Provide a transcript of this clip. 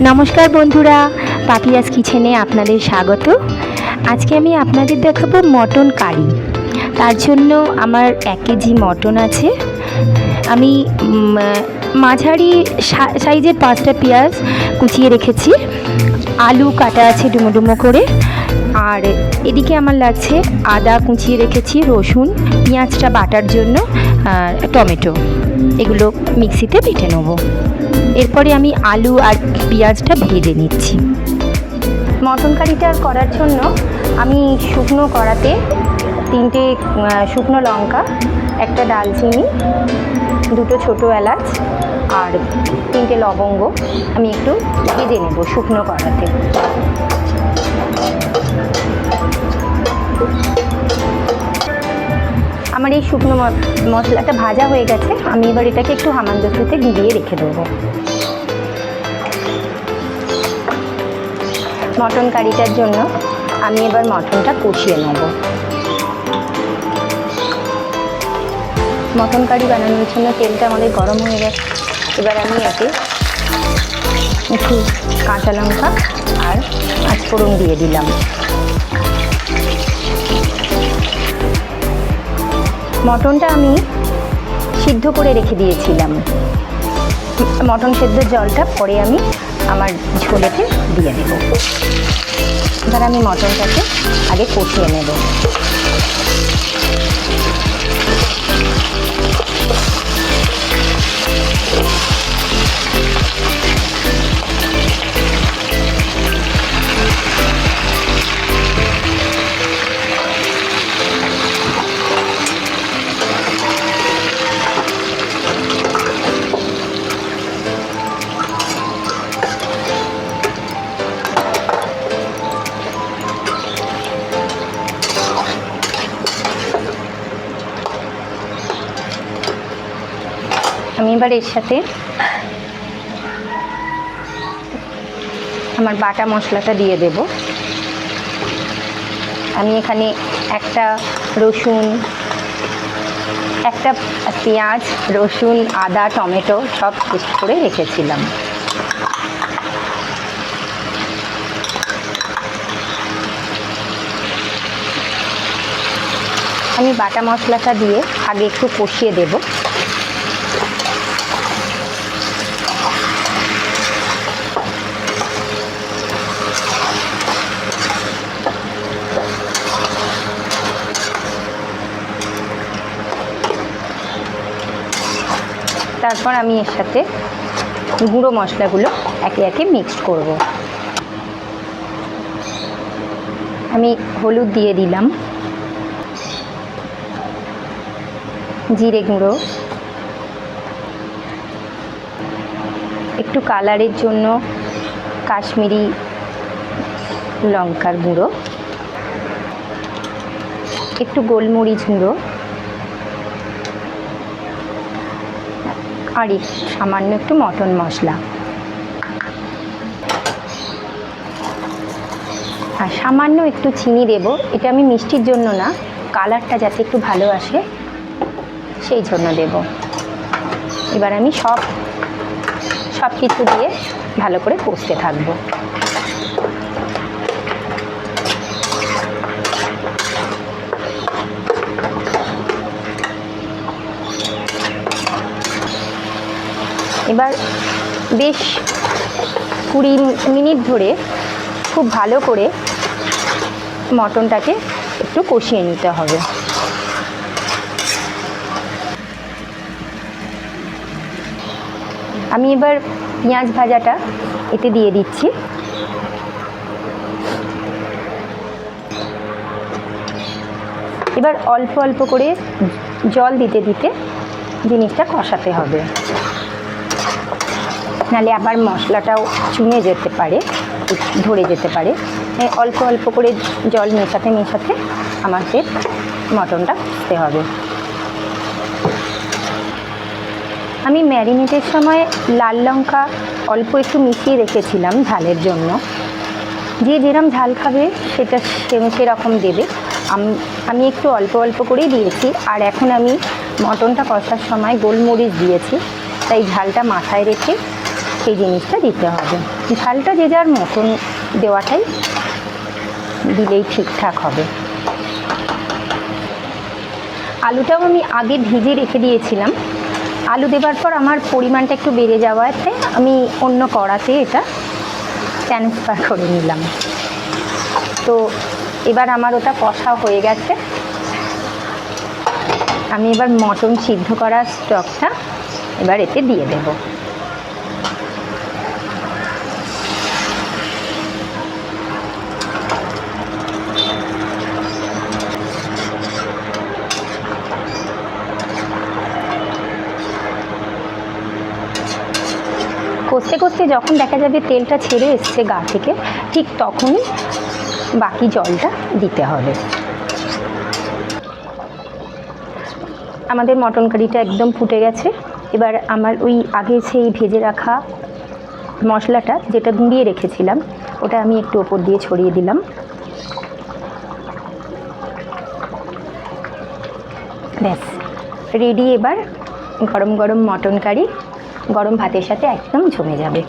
নমস্কার বন্ধুরা, পাপিয়াস কিচেনে আপনাদের স্বাগত। আজকে আমি আপনাদের দেখাবো মটন কারি। তার জন্য আমার এক কেজি মটন আছে। আমি মাঝারি সাইজের পাঁচটা পেঁয়াজ কুচিয়ে রেখেছি। আলু কাটা আছে ডুমো ডুমো করে। আর এদিকে আমার লাগছে আদা কুচিয়ে রেখেছি, রসুন, পেঁয়াজটা বাটার জন্য টমেটো। এগুলো মিক্সিতে বেটে নেব। এরপরে আমি আলু আর পেঁয়াজটা ভেজে নিচ্ছি। মটন কারিটা করার জন্য আমি শুকনো কড়াতে তিনটে শুকনো লঙ্কা, একটা ডালচিনি, দুটো ছোটো এলাচ আর তিনটে লবঙ্গ আমি একটু ভেজে নেব শুকনো কড়াতে। আমার এই শুকনো মশলাটা ভাজা হয়ে গেছে, আমি এবার এটাকে একটু হামানদস্তুতে গুলিয়ে রেখে দেবো। মটন কারিটার জন্য আমি এবার মটনটা কষিয়ে নেব। মটন কারি বানানোর জন্য তেলটা আমাদের গরম হয়ে গেছে। এবার আমি এতে একটু কাঁচা লঙ্কা আর পাঁচফোড়ন দিয়ে দিলাম। মটনটা আমি সিদ্ধ করে রেখে দিয়েছিলাম। মটন সেদ্ধর জলটা পরে আমি আমার ঝোলেতে দিয়ে দেব। এবার আমি মটনটাকে আগে কষিয়ে নেব। আমি এবার এর সাথে আমার বাটা মশলাটা দিয়ে দেব। আমি এখানে একটা রসুন, একটা পেঁয়াজ, রসুন, আদা, টমেটো সব পেস্ট করে রেখেছিলাম। আমি বাটা মশলাটা দিয়ে আগে একটু কষিয়ে দেবো। তারপর আমি এর সাথে গুঁড়ো মশলাগুলো একে একে মিক্সড করব। আমি হলুদ দিয়ে দিলাম। জিরে গুঁড়ো। একটু কালারের জন্য কাশ্মীরি লঙ্কার গুঁড়ো। একটু গোলমরিচ গুঁড়ো। আর সামান্য একটু মটন মশলা। আর সামান্য একটু চিনি দেব। এটা আমি মিষ্টির জন্য না, কালারটা যাতে একটু ভালো আসে, সেই জন্য দেব। এবার আমি সব সব কিছু দিয়ে ভালো করে কষতে থাকব। এবার বেশ কুড়ি মিনিট ধরে খুব ভালো করে মটনটাকে একটু কষিয়ে নিতে হবে। আমি এবার পেঁয়াজ ভাজাটা এতে দিয়ে দিচ্ছি। এবার অল্প অল্প করে জল দিতে দিতে জিনিসটা কষাতে হবে। নালে আবার মশলাটাও চুনে যেতে পারে, ধরে যেতে পারে। অল্প অল্প করে জল মেশাতে মেশাতে আমাদের মটনটা করতে হবে। আমি ম্যারিনেটের সময় লাল লঙ্কা অল্প একটু মিশিয়ে রেখেছিলাম ঝালের জন্য। যে যেরম ঝাল খাবে সেটা সেরকম দেবে। আমি একটু অল্প অল্প করেই দিয়েছি। আর এখন আমি মটনটা কষার সময় গোলমরিচ দিয়েছি। তাই ঝালটা মাথায় রেখে সেই জিনিসটা দিতে হবে। ঝালটা যে যার মতন দেওয়াটাই দিলেই ঠিকঠাক হবে। আলুটাও আমি আগে ভিজে রেখে দিয়েছিলাম। আলু দেওয়ার পর আমার পরিমাণটা একটু বেড়ে যাওয়াতে আমি অন্য কড়াতে এটা ট্রান্সফার করে নিলাম। তো এবার আমার ওটা কষা হয়ে গেছে। আমি এবার মটন সিদ্ধ করা স্টকটা এবার এতে দিয়ে দেব। কষতে করতে যখন দেখা যাবে তেলটা ছেড়ে এসছে গা থেকে, ঠিক তখনই বাকি জলটা দিতে হবে। আমাদের মটন কারিটা একদম ফুটে গেছে। এবার আমার ওই আগে সেই ভেজে রাখা মশলাটা যেটা গুঁড়িয়ে রেখেছিলাম, ওটা আমি একটু ওপর দিয়ে ছড়িয়ে দিলাম। ব্যাস রেডি এবার গরম গরম মটন কারি। গরম ভাতের সাথে একদম জমে যাবে।